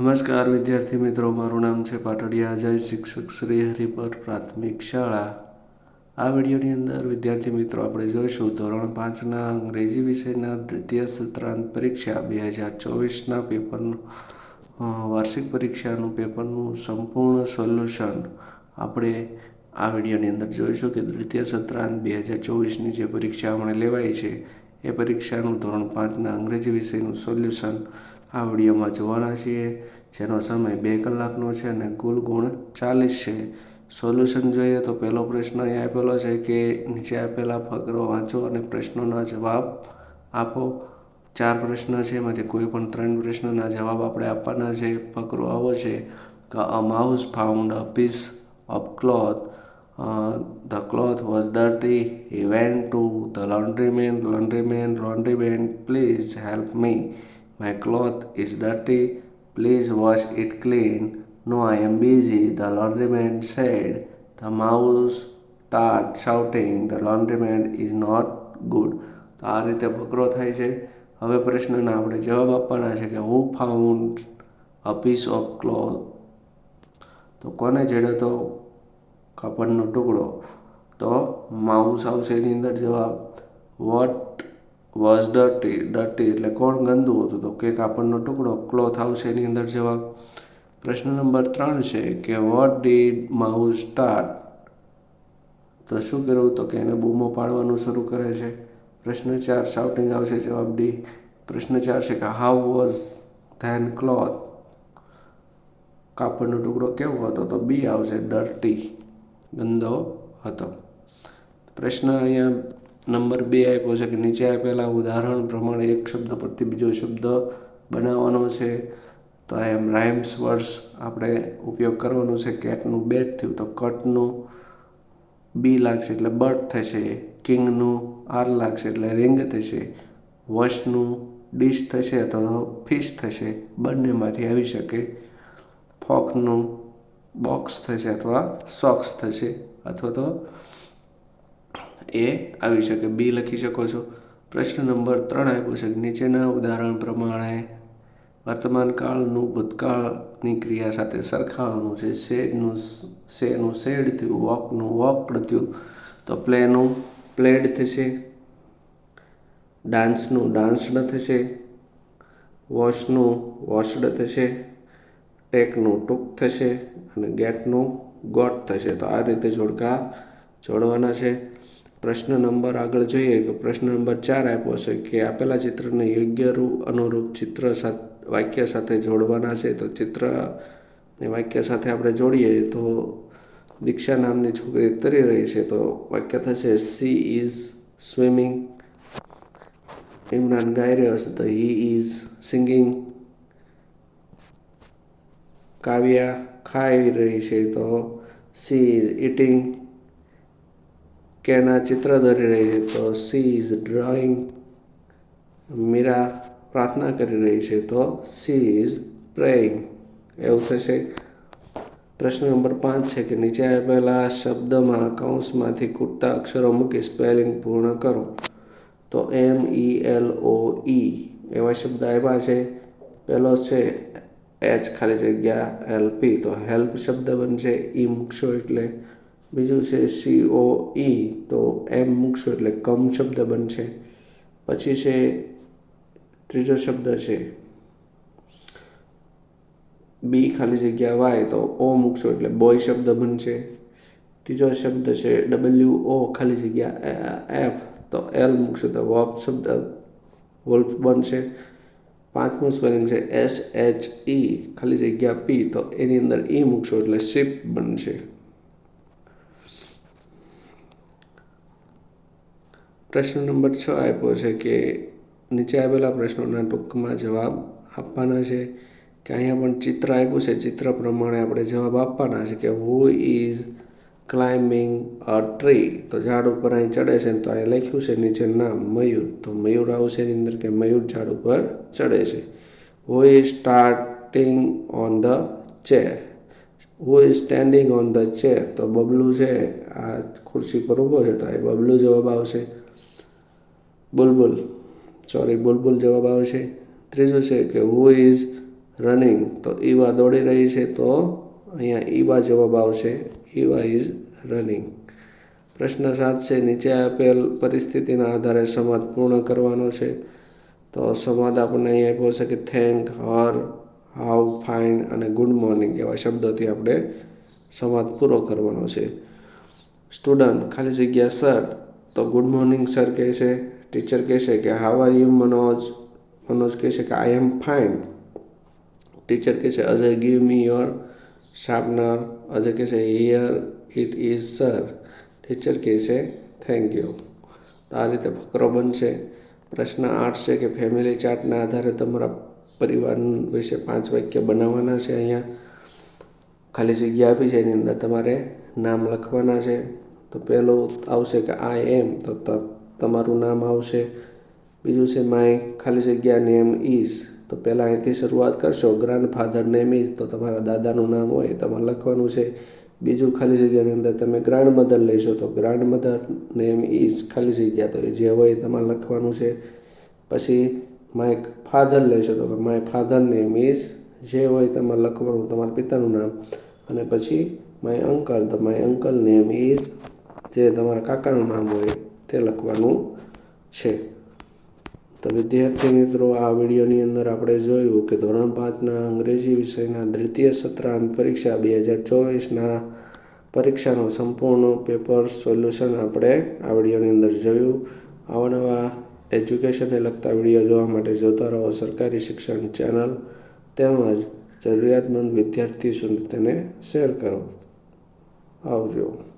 નમસ્કાર વિદ્યાર્થી મિત્રો, મારું નામ છે પાટડિયા. અજય શિક્ષક શ્રી હરિપર પ્રાથમિક શાળા. આ વિડીયોની અંદર વિદ્યાર્થી મિત્રો, આપણે જોઈશું ધોરણ પાંચના અંગ્રેજી વિષયના દ્વિતીય સત્રાંત પરીક્ષા. બે હજાર ચોવીસના પેપરનું વાર્ષિક પરીક્ષાનું પેપરનું સંપૂર્ણ સોલ્યુશન આપણે આ વિડીયોની અંદર જોઈશું કે દ્વિતીય સત્રાંત બે હજાર ચોવીસની જે પરીક્ષા હમણાં લેવાઈ છે, એ પરીક્ષાનું ધોરણ પાંચના અંગ્રેજી વિષયનું સોલ્યુશન આ વિડીયોમાં જોવાના છીએ. જેનો સમય બે કલાકનો છે અને કુલ ગુણ ચાલીસ છે. સોલ્યુશન જોઈએ તો પહેલો પ્રશ્ન એ આપેલો છે કે નીચે આપેલા ફકરો વાંચો અને પ્રશ્નોના જવાબ આપો. ચાર પ્રશ્ન છે, એમાંથી કોઈ પણ ત્રણ પ્રશ્નના જવાબ આપણે આપવાના છે. ફકરો આવો છે. કે a mouse found a piece of cloth. The cloth was dirty. He went to the laundry man. Laundry man laundry man, please help me. My cloth is dirty please wash it clean no I am busy, the laundryman said. The the mouse shouting, shouting the is not good તો આ રીતે ફકરો થાય છે. હવે પ્રશ્નના આપણે જવાબ આપવાના છે કે who found a piece of cloth તો કોને જેડ્યો તો કાપડનો ટુકડો? તો માઉસ આવશે એની અંદર જવાબ. વોટ વોઝ ડર્ટી ડર્ટી એટલે કોણ ગંદુ હતું? તો કે કાપડનો ટુકડો ક્લોથ આવશે એની અંદર જવાબ પ્રશ્ન નંબર ત્રણ છે કે વોટ ડીડ માઉસ સ્ટાર્ટ તો શું કરવું તો કે એને બૂમો પાડવાનું શરૂ કરે છે. પ્રશ્ન ચાર શાઉટિંગ આવશે, જવાબ ડી પ્રશ્ન ચાર છે કે હાઉ વોઝ ધેન ક્લોથ કાપડનો ટુકડો કેવો હતો? તો બી આવશે ડર્ટી ગંદો હતો. પ્રશ્ન અહીંયા નંબર બે આપ્યો છે કે નીચે આપેલા ઉદાહરણ પ્રમાણે એક શબ્દ પરથી બીજો શબ્દ બનાવવાનો છે. તો આ એમ રાઇમ્સ વર્ડ્સ આપણે ઉપયોગ કરવાનો છે. કેટનું બેટ થયું તો કટનું બી લાગશે એટલે બર્ડ થશે. કિંગનું આર લાગશે એટલે રિંગ થશે. વશનું ડીશ થશે અથવા ફિશ થશે. બંનેમાંથી આવી શકે. ફોકનું બોક્સ થશે અથવા સોક્સ થશે અથવા તો એ આવી શકે. બી લખી શકો છો. પ્રશ્ન નંબર ત્રણ આપ્યો છે. નીચેના ઉદાહરણ પ્રમાણે વર્તમાન કાળનું ભૂતકાળની ક્રિયા સાથે સરખાવવાનું છે. શેડનું શેનું શેડ થયું, વોકનું વોકડ થયું તો પ્લેનું પ્લેડ થશે. ડાન્સનું ડાન્સડ થશે. વોશનું વોશડ થશે. ટેકનું ટૂંક થશે અને ગેટનું ગોટ થશે. તો આ રીતે જોડકા જોડવાના છે. પ્રશ્ન નંબર આગળ જોઈએ કે પ્રશ્ન નંબર ચાર આપ્યો છે કે આપેલા ચિત્રને યોગ્ય રૂપ અનુરૂપ ચિત્ર વાક્ય સાથે જોડવાના છે. તો ચિત્ર ને વાક્ય સાથે આપણે જોડીએ તો દીક્ષા નામની છોકરી તરી રહી છે. તો વાક્ય થશે સી ઇઝ સ્વિમિંગ ઇમરાન ગાઈ રહ્યો છે. તો હી ઇઝ સિંગિંગ કાવ્યા ખાઈ રહી છે. તો સી ઇઝ ઇટિંગ કેના ચિત્ર દોરી રહી છે તો સી ઇઝ ડ્રોઈંગ. મીરા પ્રાર્થના કરી રહી છે તો સી ઇઝ પ્રેઇંગ. એવું થશે. પ્રશ્ન નંબર પાંચ છે કે નીચે આપેલા શબ્દમાં કૌંસમાંથી કૂટતા અક્ષરો મૂકી સ્પેલિંગ પૂર્ણ કરો. તો એમ ઈ એલ ઓ ઈ એવા શબ્દ આવ્યા છે. પહેલો છે એચ, ખાલી જગ્યા એલ, પી. તો હેલ્પ શબ્દ બનશે. ઈ મૂકશો એટલે બીજું છે સી ઓ ઈ તો એમ મૂકશો એટલે કમ શબ્દ બનશે. પછી છે ત્રીજો શબ્દ છે બી ખાલી જગ્યા વાય તો ઓ મૂકશો એટલે બોય શબ્દ બનશે. ત્રીજો શબ્દ છે ડબલ્યુ ઓ ખાલી જગ્યા એફ તો એલ મૂકશો તો વોપ શબ્દ વોલ્ફ બનશે. પાંચમું સ્પેલિંગ છે એસ એચ ઈ ખાલી જગ્યા પી તો એની અંદર ઈ મૂકશો એટલે શિપ બનશે. પ્રશ્ન નંબર છ આપ્યો છે કે નીચે આપેલા પ્રશ્નોના ટૂંકમાં જવાબ આપવાના છે કે અહીંયા પણ ચિત્ર આપ્યું છે. ચિત્ર પ્રમાણે આપણે જવાબ આપવાના છે કે who is climbing a tree તો ઝાડ ઉપર અહીં ચડે છે તો અહીં લખ્યું છે નીચે નામ મયુર. તો મયુર આવશે એની અંદર કે મયુર ઝાડ ઉપર ચડે છે. Who is starting on the chair who is standing on the chair તો બબલું છે. આ ખુરશી પર ઊભો છે તો એ બબલું જવાબ આવશે. બુલબુલ. સોરી બુલબુલ જવાબ આવશે. ત્રીજું છે કે હુ ઇઝ રનિંગ તો ઈવા દોડી રહી છે તો અહીંયા ઈવા જવાબ આવશે. ઈવા ઇઝ રનિંગ પ્રશ્ન સાત છે, નીચે આપેલ પરિસ્થિતિના આધારે સંવાદ પૂર્ણ કરવાનો છે. તો સંવાદ આપણને અહીં આપ્યો છે કે થેન્ક હર હાવ ફાઇન અને ગુડ મોર્નિંગ એવા શબ્દોથી આપણે સંવાદ પૂરો કરવાનો છે. સ્ટુડન્ટ ખાલી જગ્યા સર તો ગુડ મોર્નિંગ સર કહે છે. ટીચર કહેશે કે how are you Manoj Manoj કહેશે કે આઈ એમ ફાઇન ટીચર કહેશે Ajay give me your sharpener Ajay કહેશે here it is sir teacher કહેશે થેન્ક યુ તો આ રીતે ફકરો બનશે. પ્રશ્ન આઠ છે કે ફેમિલી ચાર્ટના આધારે તમારા પરિવાર વિશે પાંચ વાક્ય બનાવવાના છે અહીંયા? ખાલી જગ્યા આપી છે, એની અંદર તમારે નામ લખવાના છે. તો પહેલું આવશે કે આઈ એમ તો તમારું નામ આવશે. બીજું છે, માય ખાલી જગ્યા નેમ ઇઝ તો પહેલાં અહીંથી શરૂઆત કરશો. ગ્રાન્ડ ફાધર નેમ ઇઝ તો તમારા દાદાનું નામ હોય તમારે લખવાનું છે. બીજું, ખાલી જગ્યાની અંદર તમે ગ્રાન્ડ મધર લઈશો. તો ગ્રાન્ડ મધર નેમ ઇઝ ખાલી જગ્યા, તો એ જે હોય તમારે લખવાનું છે. પછી, માય ફાધર લેશો તો માય ફાધર નેમ ઇઝ જે હોય તમારે લખવાનું, તમારા પિતાનું નામ. અને પછી, માય અંકલ. તો માય અંકલ નેમ ઇઝ જે તમારા કાકાનું નામ હોય તે લખવાનું છે. તો વિદ્યાર્થી મિત્રો, આ વિડીયોની અંદર આપણે જોયું કે ધોરણ પાંચના અંગ્રેજી વિષયના દ્વિતીય સત્રાંત પરીક્ષા બે હજાર ચોવીસના પરીક્ષાનો સંપૂર્ણ પેપર સોલ્યુશન આપણે આ વિડીયોની અંદર જોયું. આવા એજ્યુકેશનને લગતા વીડિયો જોવા માટે જોતા રહો સરકારી શિક્ષણ ચેનલ તેમજ જરૂરિયાતમંદ વિદ્યાર્થી સુધી તેને શેર કરો. આવજો.